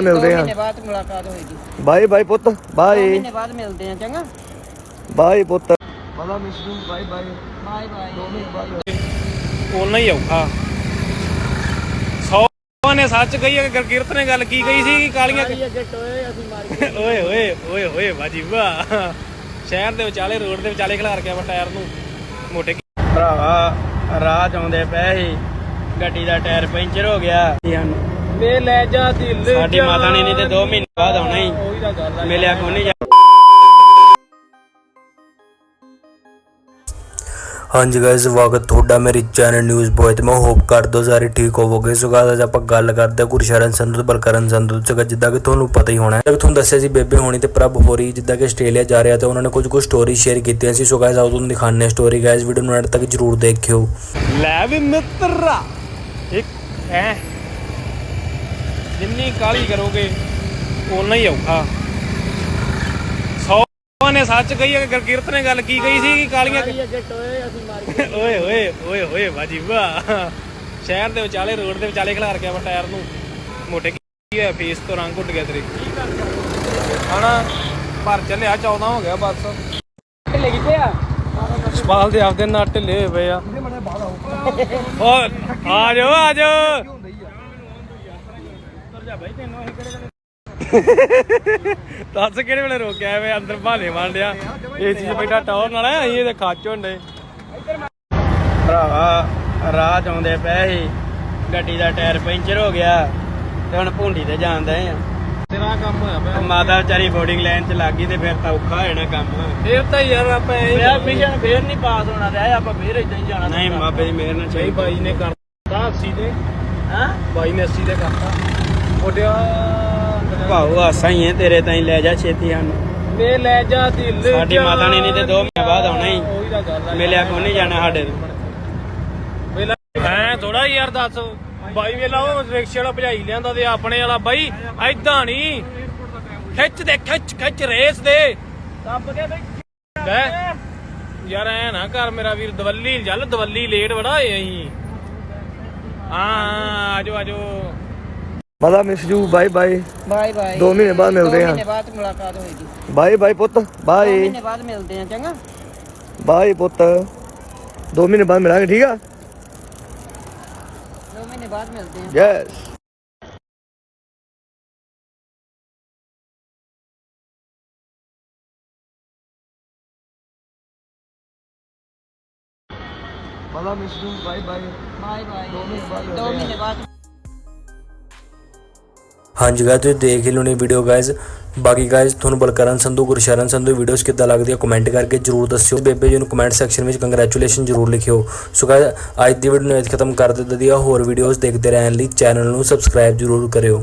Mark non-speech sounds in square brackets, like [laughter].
ਮਿਲਦੇ ਦੋ ਆ ਮਹੀਨੇ ਬਾਅਦ ਮੁਲਾਕਾਤ ਹੋਏਗੀ। ਬਾਏ ਬਾਏ ਪੁੱਤ ਦੋ ਬਾਏ। ਮਹੀਨੇ ਬਾਅਦ ਮਿਲਦੇ ਆ ਚੰਗਾ? ਬਾਏ ਪੁੱਤ। ਪਤਾ miss you bye bye. Bye bye. ਉਹਨਾਂ ਹੀ। ਔਖਾ। ਸੌ ਨੇ ਸੱਚ ਕਹੀ ਹੈ ਗੁਰਕੀਰਤ ਨੇ ਗੱਲ ਕੀ ਕਹੀ ਸੀ ਕਿ ਕਾਲੀਆਂ ਅੱਗੇ ਟੋਏ ਅਸੀਂ ਮਾਰ [laughs] ਓਏ ਓਏ ਓਏ ਓਏ ਬਾਜੀ ਵਾਹ। ਸ਼ਹਿਰ ਦੇ ਵਿਚਾਲੇ ਰੋਡ ਦੇ ਵਿਚਾਲੇ ਖਿਲਾਰ ਕੇ ਆਪਾਂ ਟਾਇਰ ਨੂੰ। ਮੋਟੇ ਭਰਾਵਾ ਰਾਹ 'ਚ ਆਉਂਦੇ ਪਏ ਸੀ। ਗੱਡੀ ਦਾ ਟਾਇਰ ਪੈਂਚਰ ਹੋ ਗਿਆ। ਵੇ ਲੈ ਜਾ ਦਿਲ ਸਾਡੀ ਮਾਤਾ ਨੇ ਨਹੀਂ ਤੇ 2 ਮਹੀਨੇ ਬਾਅਦ ਆਉਣਾ ਹੀ। ਉਹੀ ਤਾਂ ਗੱਲ ਆ। ਮਿਲਿਆ ਕੋਈ ਨਹੀਂ ਹਾਂਜੀ ਗਾਇਸ ਸਵਾਗਤ ਤੁਹਾਡਾ ਮੇਰੇ ਚੈਨਲ ਨਿਊਜ਼ ਬੋਏ ਤੇ। ਮੈਂ ਹੋਪ ਕਰਦਾ ਸਾਰੇ ਠੀਕ ਹੋਵੋਗੇ। ਸੋ guys, ਅੱਜ ਆਪਾਂ ਗੱਲ ਕਰਦੇ ਹਾਂ ਗੁਰਸ਼ਰਨ ਸੰਧੂ ਤੇ ਬਲਕਰਨ ਸੰਧੂ ਤੇ। ਜਿੱਦਾਂ ਕਿ ਤੁਹਾਨੂੰ ਪਤਾ ਹੀ ਹੋਣਾ ਹੈ। ਤੁਹਾਨੂੰ ਦੱਸਿਆ ਸੀ ਬੇਬੇ ਹੋਣੀ ਤੇ ਪ੍ਰਭ ਹੋਰੀ ਜਿੱਦਾਂ ਕਿ ਆਸਟ੍ਰੇਲੀਆ ਜਾ ਰਿਹਾ ਤੇ ਉਹਨਾਂ ਨੇ ਕੁਝ ਕੁ ਸਟੋਰੀ ਸ਼ੇਅਰ ਕੀਤੀਆਂ ਸੀ। ਸੋ ਗਾਇਸ ਆਓ ਤੁਹਾਨੂੰ ਦਿਖਾਉਂਦੇ ਹਾਂ ਸਟੋਰੀ ਗਾਇਸ ਵੀਡੀਓ ਨੂੰ ਐਡ ਤੱਕ ਜਰੂਰ ਦੇਖਿਓ। ਲੈ ਵੀ ਮਿੱਤਰਾ। ਇੱਕ ਹੈ ਜਿੰਨੀ ਕਾਲੀ ਕਰੋਗੇ ਓਨਾ ਹੀ ਔਖਾ। ਸੌ ਨੇ ਸੱਚ ਕਹੀ ਹੈ ਗੁਰਕੀਰਤ ਨੇ ਗੱਲ ਕੀ ਕਹੀ ਸੀ ਕਿ ਕਾਲੀਆਂ ਅੱਗੇ ਟੋਏ ਅਸੀਂ ਮਾਰ ਓਏ ਓਏ ਓਏ ਓਏ ਬਾਜੀ ਵਾਹ। ਸ਼ਹਿਰ ਦੇ ਵਿਚਾਲੇ ਰੋਡ ਦੇ ਵਿਚਾਲੇ ਖਿਲਾਰ ਕੇ ਆਪਾਂ ਟਾਇਰ ਨੂੰ। ਮੋਟੇ ਕੀ ਹੋਇਆ ਫੇਸ ਤੋਂ ਰੰਗ ਉੱਡ ਗਿਆ ਤੇਰੇ। ਹਣਾ ਭਰ ਚੱਲਿਆ 14 ਹੋ ਗਿਆ ਬਸ। ਢਿੱਲੇ ਕਿੱਥੇ ਆ? ਸਪਾਲ ਦੇ ਆਪਦੇ ਨਾਲ ਢਿੱਲੇ ਹੋਏ ਪਏ ਆ। ਓ ਆ ਜਾਓ ਆ ਜਾਓ। ਦੱਸ ਕਿਹੜੇ ਵੇਲੇ ਰੋਕਿਆ ਵੇ? ਅੰਦਰ ਭਾਲੇ ਮਾਂਡਿਆ ਇਹ ਚੀਜ਼ ਬੈਠਾ ਟੌਰ ਨਾਲ ਅਸੀਂ ਇਹਦੇ ਖਾਚ ਹੁੰਦੇ ਭਰਾਵਾ ਰਾਹ 'ਚ ਆਉਂਦੇ ਪਏ ਸੀ। ਗੱਡੀ ਦਾ ਟਾਇਰ ਪੈਂਚਰ ਹੋ ਗਿਆ। ਤੇ ਹੁਣ ਭੁੰਡੀ ਤੇ ਜਾਂਦੇ ਆ। ਤੇਰਾ ਕੰਮ ਹੋਇਆ ਪਿਆ। ਮਾਤਾ ਵਿਚਾਰੀ ਬੋਰਡਿੰਗ ਲਾਈਨ 'ਚ ਲੱਗ ਗਈ ਤੇ ਫਿਰ ਤਾਂ ਔਖਾ ਹੋ ਜਾਣਾ ਕੰਮ। ਫੇਰ ਤਾਂ ਯਾਰ ਆਪਾਂ ਇਹ ਯਾਰ ਮਿਸ਼ਨ ਫੇਰ ਨਹੀਂ ਪਾਸ ਹੋਣਾ ਤੇ ਆਪਾਂ ਫੇਰ ਇਦਾਂ ਹੀ ਜਾਣਾ ਨਹੀਂ ਮਾਪੇ ਦੀ ਮਿਹਰ ਨਾਲ ਬਈ ਚਾਹੀਦਾ ਬਾਈ ਨੇ ਕਰਤਾ 80 ਦੇ। ਹਾਂ? ਬਾਈ ਨੇ 80 ਦੇ ਕਰਤਾ। ਮੋਟਿਆ ਭਾਉ ਆਸਾਂ ਹੀ ਤੇਰੇ ਤਾਈਂ ਲੈ ਜਾ ਛੇਤੀ ਸਾਨੂੰ। ਵੇ ਲੈ ਜਾ ਦਿਲ ਸਾਡੀ ਮਾਤਾ ਨੇ ਨਹੀਂ ਤੇ 2 ਮਹੀਨੇ ਬਾਅਦ ਆਉਣਾ ਹੀ। ਉਹੀ ਤਾਂ ਗੱਲ ਆ। ਮਿਲਿਆ ਕੋਈ ਨਹੀਂ ਜਾਣਾ ਸਾਡੇ ਤੋਂ ਵੇਲਾ ਐ ਥੋੜਾ ਯਾਰ ਦੱਸ। ਬਾਈ ਵੇਲਾ ਉਹ ਰਿਕਸ਼ੇ ਵਾਲਾ ਭਜਾਈ ਲਿਆਂਦਾ ਤੇ ਆਪਣੇ ਵਾਲਾ। ਬਾਈ ਐਦਾਂ ਨਹੀਂ ਖਿੱਚ ਦੇ ਖਿੱਚ ਖਿੱਚ ਰੇਸ ਦੇ। ਦੱਬ ਕੇ ਬਈ ਲੈ ਯਾਰ ਐ ਨਾ ਕਰ ਮੇਰਾ ਵੀਰ ਦਵੱਲੀ ਚੱਲ ਦਵੱਲੀ ਲੇਟ ਬੜਾ ਹੋਏ ਅਸੀਂ। ਹਾਂ ਆਜੋ ਆਜੋ ਪਤਾ miss you bye bye bye bye ਦੋ ਮਹੀਨੇ ਬਾਅਦ ਮਿਲਦੇ ਦੋ ਆ। ਮਹੀਨੇ ਬਾਅਦ ਮੁਲਾਕਾਤ ਹੋਏਗੀ ਬਾਏ ਬਾਏ ਪੁੱਤ ਦੋ ਬਾਏ ਮਹੀਨੇ ਬਾਅਦ ਮਿਲਦੇ ਆ ਚੰਗਾ ਬਾਏ ਪੁੱਤ ਦੋ ਮਹੀਨੇ ਬਾਅਦ ਮਿਲਾਂਗੇ ਠੀਕ ਆ ਦੋ ਮਹੀਨੇ ਬਾਅਦ ਮਿਲਦੇ ਆ ਯੈਸ ਪਤਾ miss you bye bye bye bye ਦੋ ਮਹੀਨੇ ਬਾਅਦ ਹਾਂਜੀ ਗਾਇਸ ਤੁਸੀਂ ਦੇਖ ਹੀ ਲੋਣੀ ਵੀਡੀਓ ਗਾਇਜ਼ ਬਾਕੀ ਗਾਇਜ਼ ਤੁਹਾਨੂੰ ਬਲਕਰਨ ਸੰਧੂ, ਗੁਰਸ਼ਰਨ ਸੰਧੂ ਵੀਡੀਓਜ਼ ਕਿੱਦਾਂ ਲੱਗਦੀਆਂ ਕਮੈਂਟ ਕਰਕੇ ਜਰੂਰ ਦੱਸਿਓ। ਬੇਬੇ ਜੀ ਨੂੰ ਕਮੈਂਟ ਸੈਕਸ਼ਨ ਵਿੱਚ ਕੰਗ੍ਰੈਚੁਲੇਸ਼ਨ ਜਰੂਰ ਲਿਖਿਓ। ਸੋ ਗਾਇਸ ਅੱਜ ਦੀ ਵੀਡੀਓ ਨੂੰ ਇੱਥੇ ਖਤਮ ਕਰ ਦਿੱਤਾ ਦੀ ਹੋਰ ਵੀਡੀਓਜ਼ ਦੇਖਦੇ ਰਹਿਣ ਲਈ ਚੈਨਲ ਨੂੰ ਸਬਸਕ੍ਰਾਈਬ ਜਰੂਰ ਕਰਿਓ।